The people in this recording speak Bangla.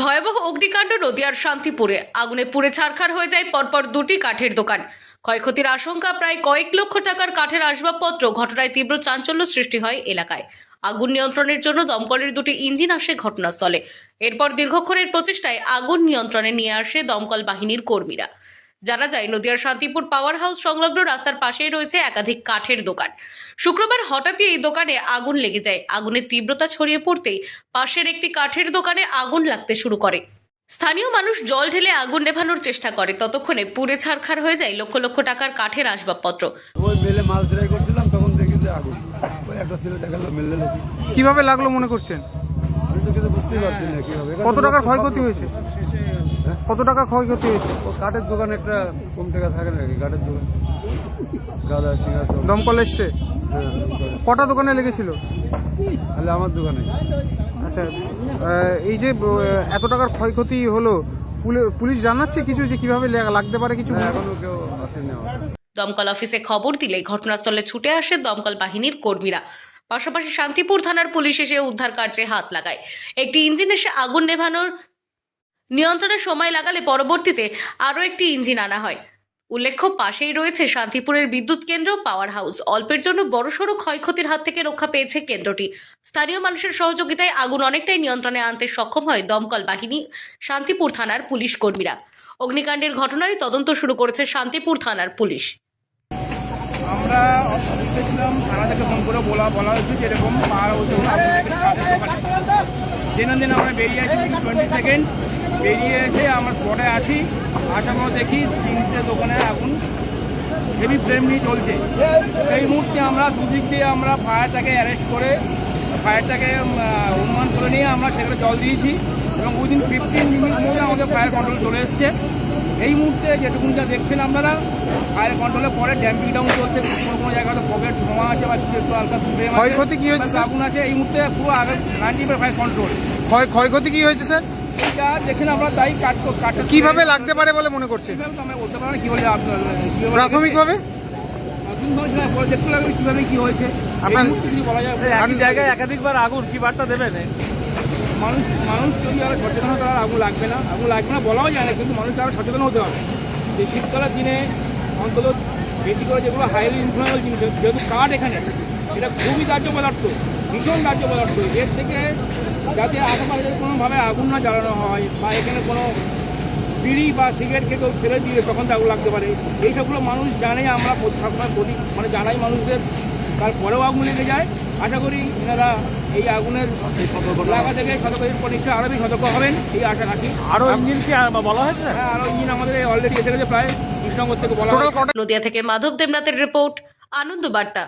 ভয়াবহ অগ্নিকাণ্ড নদিয়ার শান্তিপুরে। আগুনে পুড়ে ছারখার হয়ে যায় পরপর দুটি কাঠের দোকান। ক্ষয়ক্ষতির আশঙ্কা প্রায় কয়েক লক্ষ টাকার কাঠের আসবাবপত্র ঘটনায় তীব্র চাঞ্চল্য সৃষ্টি হয় এলাকায়। আগুন নিয়ন্ত্রণের জন্য দমকলের দুটি ইঞ্জিন আসে ঘটনাস্থলে। এরপর দীর্ঘক্ষণের প্রচেষ্টায় আগুন নিয়ন্ত্রণে নিয়ে আসে দমকল বাহিনীর কর্মীরা। জানা যায় নদিয়ার শান্তিপুর পাওয়ার হাউস সংলগ্ন রাস্তার পাশেই রয়েছে একাধিক কাঠের দোকান। শুক্রবার হঠাৎই এই দোকানে আগুন লেগে যায়। আগুনের তীব্রতা ছড়িয়ে পড়তেই পাশের একটি কাঠের দোকানে আগুন লাগতে শুরু করে। স্থানীয় মানুষ জল ঢেলে আগুন নেভানোর চেষ্টা করে। ততক্ষণে পুড়ে ছারখার হয়ে যায় লক্ষ লক্ষ টাকার কাঠের আসবাবপত্র। ওই মেলে মাল সেলাই করছিলাম তখন দেখি যে আগুন। ওই একটা ছেলে দেখাল মেলে নাকি কীভাবে লাগল মনে করছেন? আমি তো কিছু বুঝতেই পারছি না কীভাবে। এটা কত টাকার ক্ষয়ক্ষতি হয়েছে? হ্যাঁ? কত টাকা ক্ষয়ক্ষতি হয়েছে? কাঠের দোকান একটা কম টাকা থাকে নাকি? কাঠের দোকান। গাদা সিঙ্গা দমকল এসছে? হ্যাঁ কটা দোকানে লেগেছিল? তাহলে আমার দোকানে। আচ্ছা এই যে এত টাকার ক্ষয়ক্ষতি হলো পুলি- পুলিশ জানাচ্ছে কিছু যে কীভাবে লাগতে পারে কিছু? না, এখনও কেউ আসেনি দমকল অফিসে খবর দিলে ঘটনাস্থলে ছুটে আসে দমকল বাহিনীর কর্মীরা। পাশাপাশি শান্তিপুর থানার পুলিশ এসে উদ্ধার কার্যে হাত লাগায়। একটি ইঞ্জিন এসে আগুন নেভানোর নিয়ন্ত্রণের সময় লাগালে পরবর্তীতে আরও একটি ইঞ্জিন আনা হয়। উল্লেখ্য, পাশেই রয়েছে শান্তিপুরের বিদ্যুৎ কেন্দ্র, পাওয়ার হাউস। অল্পের জন্য বড়সড় ক্ষয়ক্ষতির হাত থেকে রক্ষা পেয়েছে কেন্দ্রটি। স্থানীয় মানুষের সহযোগিতায় আগুন অনেকটাই নিয়ন্ত্রণে আনতে সক্ষম হয় দমকল বাহিনী, শান্তিপুর থানার পুলিশ কর্মীরা। অগ্নিকাণ্ডের ঘটনায় তদন্ত শুরু করেছে শান্তিপুর থানার পুলিশ। আমরা বেরিয়ে এসে আমরা স্পটে আসি। আসার পর দেখি তিনটে দোকানে আগুন হেভি ফ্লেম নিয়ে চলছে সেই মুহূর্তে আমরা দুদিক দিয়ে আমরা ফায়ারটাকে অ্যারেস্ট করে ফায়ারটাকে অনুমান করে নিয়ে আমরা সেখানে জল দিয়েছি এবং উইদিন ফিফটিন মিনিট মধ্যে আমাদের ফায়ার কন্ট্রোল চলে এসছে। এই মুহূর্তে যেটুকুনটা দেখছেন আপনারা ফায়ার কন্ট্রোলের পরে ড্যাম্পিং ডাউন চলছে কোনো কোনো জায়গায় তো পকেট ধোঁয়া আছে বা কিছু একটু হালকা ক্ষয়ক্ষতি কি হয়েছে? আগুন আছে এই মুহূর্তে পুরো আগে নাইনটি ফায়ার কন্ট্রোল ক্ষয় ক্ষয়ক্ষতি কি হয়েছে স্যার? এইটা আমরা তাই কাট কাট কীভাবে লাগতে পারে বলে মনে করছেন আমরা বলতে পারব না প্রাথমিকভাবে? কীভাবে কি হয়েছে। আপনার-। জায়গায় একাধিকবার আগুন কি বার্তা দেবেন? মানুষ মানুষ যদি আরও সচেতন হয় আগুন লাগবে না। আগুন লাগবে না বলাও যায় না কিন্তু মানুষ আরও সচেতন হতে হবে। এই শীতকালের দিনে অন্তত বেশি করে যেগুলো হাইলি ইনফ্লুয়েবল জিনিস যেহেতু কাঠ এখানে এটা খুবই দাহ্য পদার্থ ভীষণ দাহ্য পদার্থ এর থেকে যাতে আশেপাশে কোনোভাবে আগুন না জ্বালানো হয় বা এখানে কোনো বিড়ি বা সিগারেট খেয়ে কেউ ফেলে দিয়ে তখন তো আগুন লাগতে পারে। এই সবগুলো মানুষ জানে আমরা সবসময় বলি মানে জানাই মানুষদের। তারপরেও আগুন লেগে যায়। আশা করি এনারা এই আগুনের লাগা থেকে সতর্ক পরীক্ষা আরও বেশি সতর্ক হবেন এই আশা রাখি। আরও ইঞ্জিন কি বলা হয়েছে? হ্যাঁ আরও ইঞ্জিন আমাদের অলরেডি এসে গেছে প্রায় কৃষ্ণনগর থেকে বলা নদিয়া থেকে মাধব দেবনাথের রিপোর্ট আনন্দ বার্তা।